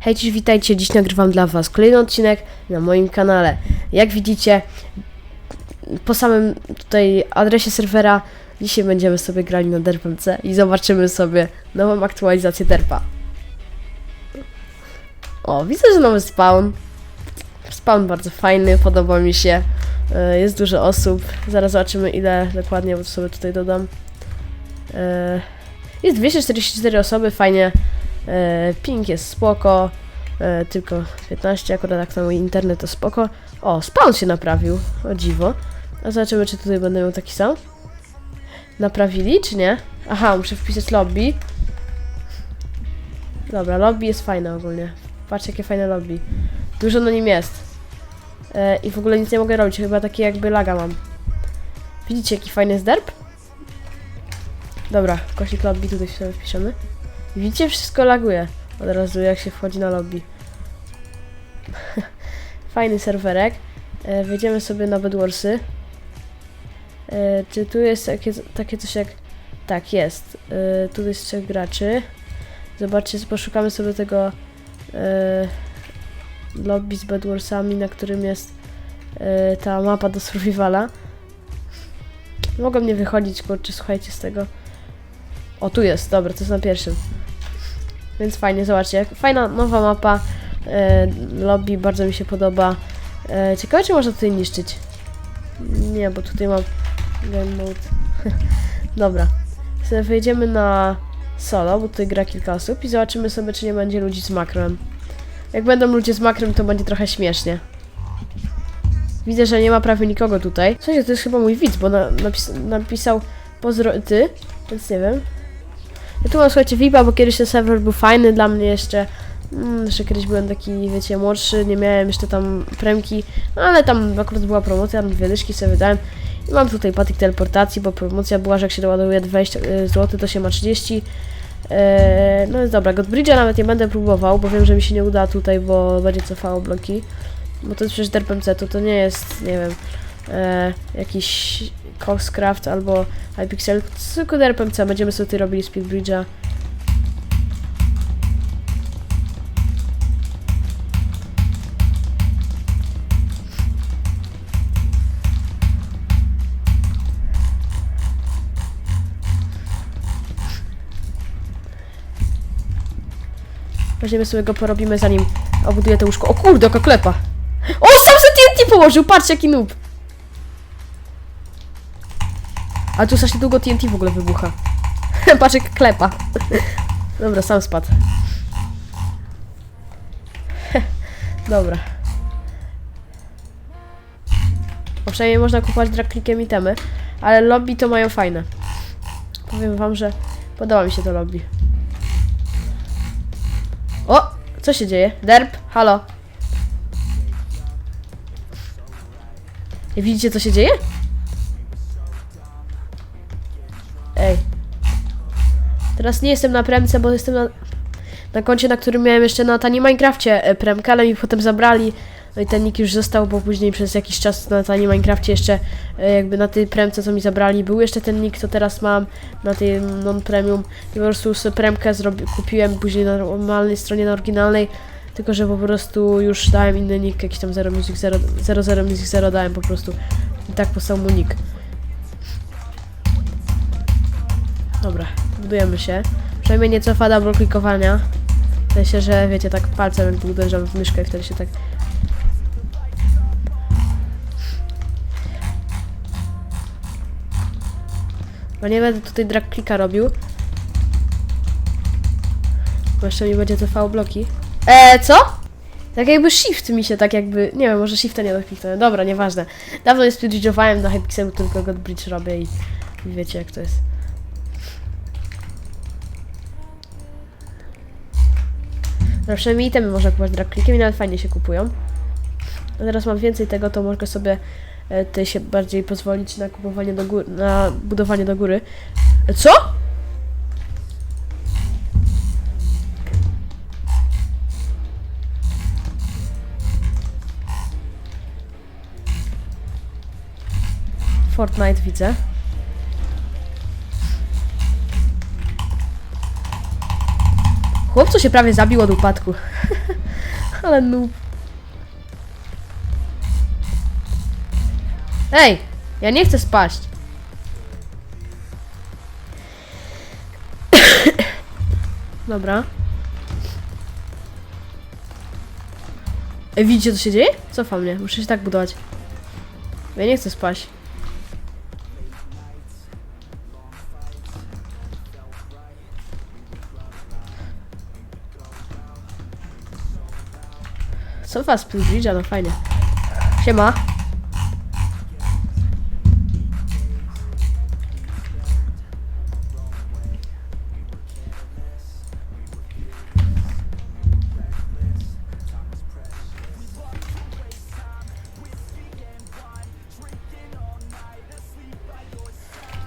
Hej, cześć, witajcie. Dziś nagrywam dla Was kolejny odcinek na moim kanale. Jak widzicie, po samym tutaj adresie serwera, dzisiaj będziemy sobie grali na DerpMC i zobaczymy sobie nową aktualizację Derpa. O, widzę, że nowy spawn. Spawn bardzo fajny, podoba mi się. E, Jest dużo osób. Zaraz zobaczymy ile dokładnie, bo sobie tutaj dodam. E, Jest 244 osoby, fajnie. E, Ping jest spoko. E, tylko 15, akurat jak na mój internet to spoko. O, spawn się naprawił. O dziwo. A zobaczymy, czy tutaj będę miał taki sam. Naprawili, czy nie? Aha, muszę wpisać lobby. Dobra, lobby jest fajne ogólnie. Patrz, jakie fajne lobby. Dużo na nim jest. E, I w ogóle nic nie mogę robić, chyba takie jakby laga mam. Widzicie, jaki fajny derp? Dobra, kośnik lobby tutaj sobie wpiszemy. Widzicie, wszystko laguje od razu, jak się wchodzi na lobby. Fajny serwerek. E, wejdziemy sobie na Bedwarsy. E, czy tu jest takie, takie coś jak... Tak, jest. E, tu jest trzech graczy. Zobaczcie, poszukamy sobie tego e, lobby z Bedwarsami, na którym jest e, ta mapa do survivala. Mogą nie wychodzić, kurczę, słuchajcie z tego. O, tu jest, dobra, to jest na pierwszym. Więc fajnie, zobaczcie, fajna nowa mapa. E, lobby bardzo mi się podoba. E, ciekawe, czy można tutaj niszczyć. Nie, bo tutaj mam game mode. Dobra. Sobie wejdziemy na solo, bo tutaj gra kilka osób i zobaczymy sobie, czy nie będzie ludzi z makrem. Jak będą ludzie z makrem, to będzie trochę śmiesznie. Widzę, że nie ma prawie nikogo tutaj. Sensie, to jest chyba mój widz, bo na, napis, napisał pozdro ty, więc nie wiem. Ja tu mam, słuchajcie, VIPa, bo kiedyś ten serwer był fajny dla mnie jeszcze. Mm, jeszcze kiedyś byłem taki, wiecie, młodszy, nie miałem jeszcze tam premki, no ale tam akurat była promocja, tam dwie dyszki sobie wydałem. I mam tutaj patyk teleportacji, bo promocja była, że jak się doładuje 20 zł, to się ma 30. Eee, no jest dobra, Godbridge'a nawet nie będę próbował, bo wiem, że mi się nie uda tutaj, bo będzie cofało bloki. Bo to jest przecież DRPMC, to, to nie jest, nie wiem, e, jakiś Coxcraft albo iPixel, tylko DRPMC, będziemy sobie tutaj robili Speedbridge'a. Weźmiemy sobie go, porobimy zanim obuduję to łóżko. O kurde, oka klepa! O, sam se TNT położył, patrz jaki noob! A tu strasznie długo TNT w ogóle wybucha. patrz jak klepa. Dobra, sam spadł. Dobra. Bo przynajmniej można kupować dragclickiem itemy, ale lobby to mają fajne. Powiem wam, że podoba mi się to lobby. O! Co się dzieje? Derp, halo. Widzicie co się dzieje? Teraz nie jestem na premce, bo jestem na, na koncie, na którym miałem jeszcze na tani Minecrafcie e, premkę, ale mi potem zabrali. No i ten nick już został, bo później przez jakiś czas na tani Minecrafcie jeszcze e, jakby na tej premce, co mi zabrali, był jeszcze ten nick, co teraz mam na tej non-premium. I po prostu premkę zrobi, kupiłem później na normalnej stronie, na oryginalnej. Tylko, że po prostu już dałem inny nick, jakiś tam 0 music 0, 0, 0 music 0 dałem po prostu. I tak powstał mu nick. Dobra, budujemy się. Przynajmniej nie cofa double klikowania. W sensie, że wiecie, tak palcem uderzam w myszkę, wtedy się tak... Bo nie będę tutaj drag klika robił. Bo jeszcze mi będzie cofało bloki. Eee, co? Tak jakby shift mi się tak jakby... Nie wiem, może shifta nie dokliknąłem. Dobra, nieważne. Dawno nie speedridge'owałem do Hypixelu, tylko Godbridge robię i... i wiecie jak to jest. No przynajmniej itemy można kupować dragclickiem i nawet fajnie się kupują. A teraz mam więcej tego, to mogę sobie e, tutaj się bardziej pozwolić na kupowanie do góry, na budowanie do góry. E, Co? Fortnite widzę. Chłopcu się prawie zabił od upadku. Ale noob. Ej! Ja nie chcę spaść. Dobra. Ej, widzicie co się dzieje? Cofa mnie, muszę się tak budować. Ja nie chcę spaść. Cofa z Bridge'a, no fajnie. Siema.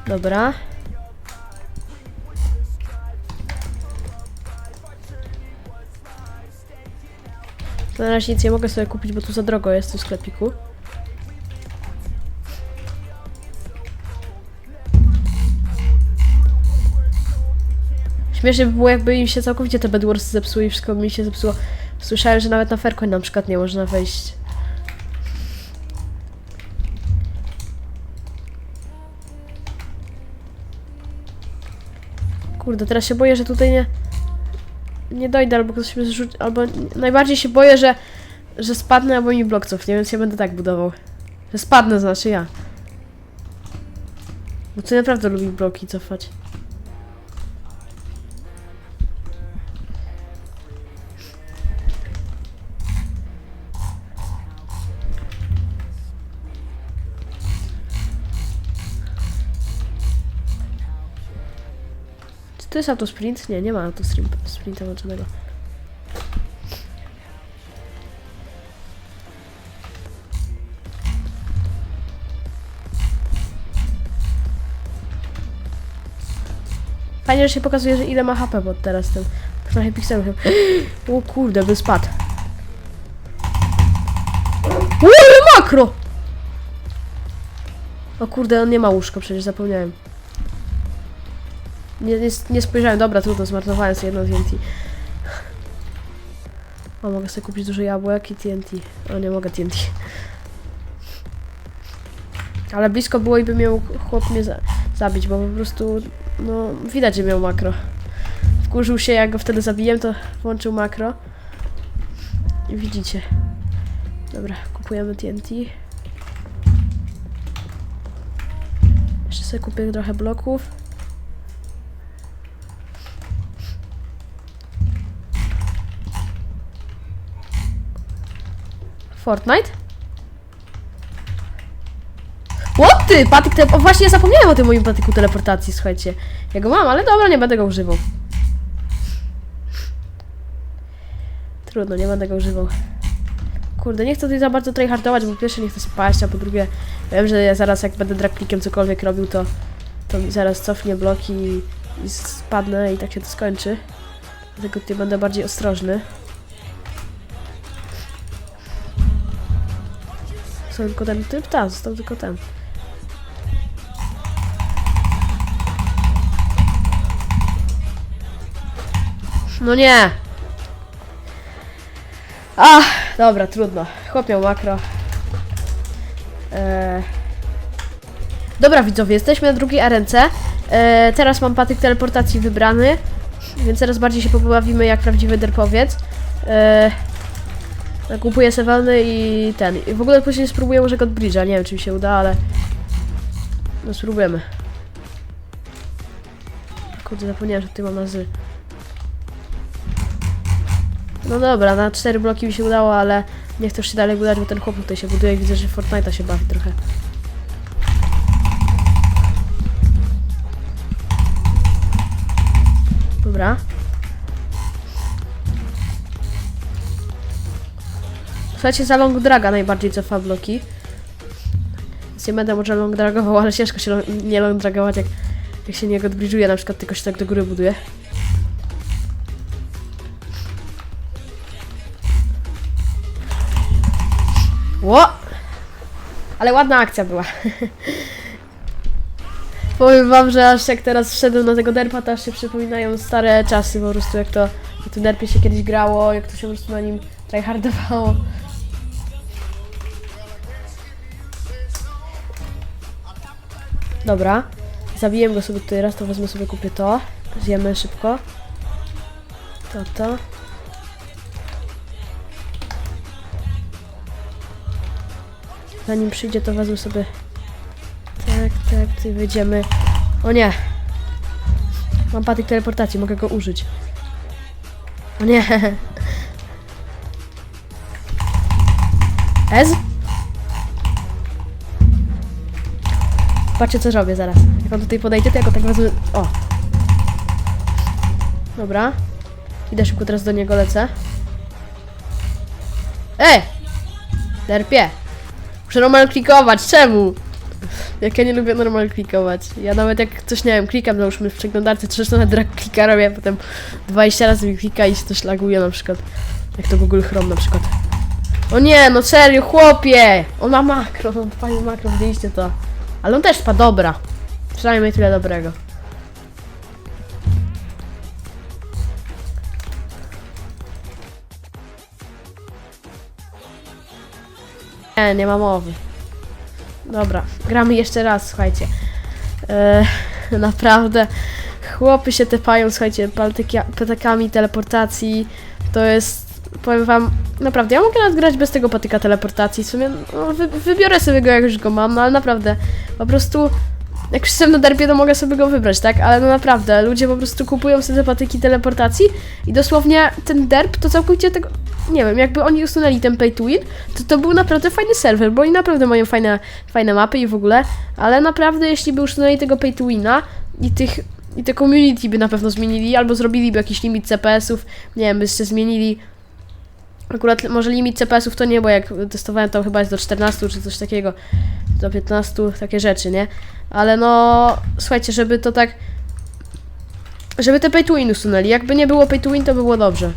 Dobra. Na razie nic nie mogę sobie kupić, bo tu za drogo jest w sklepiku. Śmiesznie by było, jakby im się całkowicie te Bedwars zepsuły i wszystko mi się zepsuło. Słyszałem, że nawet na Faircoin na przykład nie można wejść. Kurde, teraz się boję, że tutaj nie... Nie dojdę, albo ktoś mnie zrzuci, albo... Najbardziej się boję, że... Że spadnę, albo mi blok cofnie, więc ja będę tak budował. Że spadnę, znaczy ja. Bo ty naprawdę lubi bloki cofać. To jest autosprint? Nie, nie ma autosprint, sprinta włączonego. Fajnie, że się pokazuje, że ile ma HP, bo teraz ten trochę pikselów. O kurde, by spadł. Ale makro! O kurde, on nie ma łóżko, przecież zapomniałem. Nie, nie, nie spojrzałem, dobra, trudno, zmarnowałem sobie jedno TNT. O, mogę sobie kupić dużo jabłek i TNT. O, nie mogę TNT. Ale blisko było i by miał chłop mnie za zabić, bo po prostu, no, widać, że miał makro. Wkurzył się, jak go wtedy zabiłem, to włączył makro. I widzicie. Dobra, kupujemy TNT. Jeszcze sobie kupię trochę bloków. Fortnite? What ty? Patyk te... O, właśnie zapomniałem o tym moim patyku teleportacji, słuchajcie. Ja go mam, ale dobra, nie będę go używał. Trudno, nie będę go używał. Kurde, nie chcę tutaj za bardzo tryhardować, bo po pierwsze nie chcę spaść, a po drugie wiem, że ja zaraz jak będę dragplikiem cokolwiek robił, to, to mi zaraz cofnie bloki i, i spadnę i tak się to skończy. Dlatego tutaj będę bardziej ostrożny. Został tylko ten typ? Tak, został tylko ten. No nie! Ach, dobra, trudno. Chłop miał makro. Eee... Dobra widzowie, jesteśmy na drugiej arence. Eee, teraz mam patyk teleportacji wybrany, więc teraz bardziej się pobawimy jak prawdziwy derpowiec. Eee... Kupuję sewalny i ten. I w ogóle później spróbuję może God Bridge'a. Nie wiem, czy mi się uda, ale. No spróbujemy. Kurde, zapomniałem, że tutaj mam nazy. No dobra, na cztery bloki mi się udało, ale nie chcę się dalej budować, bo ten chłop tutaj się buduje i widzę, że Fortnite'a się bawi trochę. Dobra. Słuchajcie, za long draga najbardziej cofa bloki. Więc nie będę może long dragował, ale ciężko się nie long dragować, jak, jak się nie odbliżuje, na przykład tylko się tak do góry buduje. Ło! Ale ładna akcja była. Powiem wam, że aż jak teraz wszedłem na tego derpa, to aż się przypominają stare czasy, po prostu jak to Jak tu derpie się kiedyś grało, jak to się po prostu na nim tryhardowało. Dobra. Zabiję go sobie tutaj raz, to wezmę sobie, kupię to. Zjemy szybko. To, to. Zanim przyjdzie, to wezmę sobie... Tak, tak, tutaj wyjdziemy. O nie! Mam patyk teleportacji, mogę go użyć. O nie! Ez? Patrzcie co robię zaraz. Jak on tutaj podejdzie, to ja go tak wezmę... O! Dobra. Idę szybko teraz do niego lecę. Ej! Derpie! Muszę normal klikować, czemu? Jak ja nie lubię normal klikować. Ja nawet jak coś, nie wiem, klikam, załóżmy w przeglądarce, zresztą na drag klika robię, potem 20 razy mi klika i się to szlaguje na przykład. Jak to Google Chrome na przykład. O nie, no serio, chłopie! On ma makro, on fajny makro, widzieliście to. Ale on też ma dobra. Przynajmniej tyle dobrego. Nie, nie ma mowy. Dobra, gramy jeszcze raz, słuchajcie. E, naprawdę, chłopy się tepają, słuchajcie, patakami teleportacji. To jest, powiem wam, naprawdę, ja mogę nawet grać bez tego patyka teleportacji. W sumie, no, wy, wybiorę sobie go, jak już go mam, no ale naprawdę, po prostu, jak już jestem na derpie, to mogę sobie go wybrać, tak? Ale no naprawdę, ludzie po prostu kupują sobie te patyki teleportacji i dosłownie ten derp to całkowicie tego, nie wiem, jakby oni usunęli ten pay to win, to to był naprawdę fajny serwer, bo oni naprawdę mają fajne, fajne mapy i w ogóle, ale naprawdę jeśli by usunęli tego pay to wina i tych i te community by na pewno zmienili, albo zrobiliby jakiś limit CPS-ów, nie wiem, byście zmienili Akurat może limit CPS-ów to nie, bo jak testowałem to chyba jest do 14 czy coś takiego, do 15, takie rzeczy, nie? Ale no, słuchajcie, żeby to tak, żeby te pay to win usunęli. Jakby nie było pay to win, to by było dobrze.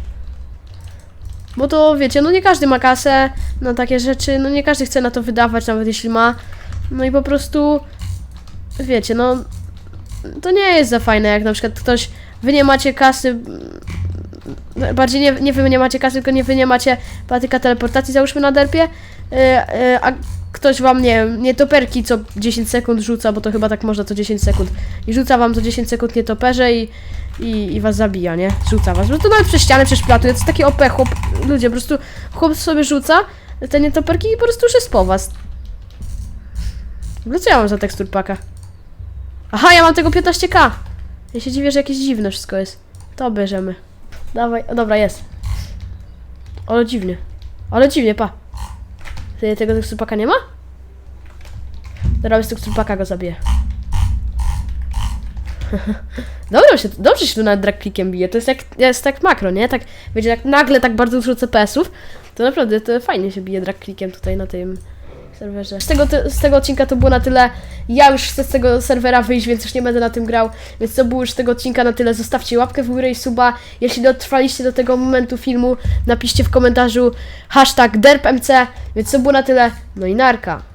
Bo to wiecie, no nie każdy ma kasę na takie rzeczy, no nie każdy chce na to wydawać, nawet jeśli ma. No i po prostu, wiecie, no to nie jest za fajne, jak na przykład ktoś, wy nie macie kasy, mm, bardziej nie, nie wy nie macie kasy, tylko nie wy nie macie patyka teleportacji, załóżmy na derpie, yy, yy, a ktoś wam, nie wiem, nietoperki co 10 sekund rzuca, bo to chyba tak można co 10 sekund, i rzuca wam co 10 sekund nietoperze i, i, i was zabija, nie? Rzuca was, no to nawet przez ścianę przeszplatuje, to jest takie OP, chłop, ludzie, po prostu chłop sobie rzuca te nietoperki i po prostu już jest po was. Ogóle co ja mam za tekstur paka? Aha, ja mam tego 15k! Ja się dziwię, że jakieś dziwne wszystko jest. To bierzemy. Dawaj, dobra, jest. Ale dziwnie. Ale dziwnie, pa. Tego teksturpaka nie ma? Dobra, z teksturpaka go zabiję. Dobrze się, dobrze się tu nawet drag clickiem bije. To jest jak, jest tak makro, nie? Tak, wiecie, jak nagle tak bardzo dużo CPS-ów, to naprawdę to fajnie się bije drag clickiem tutaj na tym serwerze. Z tego, z tego odcinka to było na tyle. Ja już chcę z tego serwera wyjść, więc już nie będę na tym grał. Więc to było już z tego odcinka na tyle. Zostawcie łapkę w górę i suba. Jeśli dotrwaliście do tego momentu filmu, napiszcie w komentarzu hashtag derpmc. Więc to było na tyle. No i narka.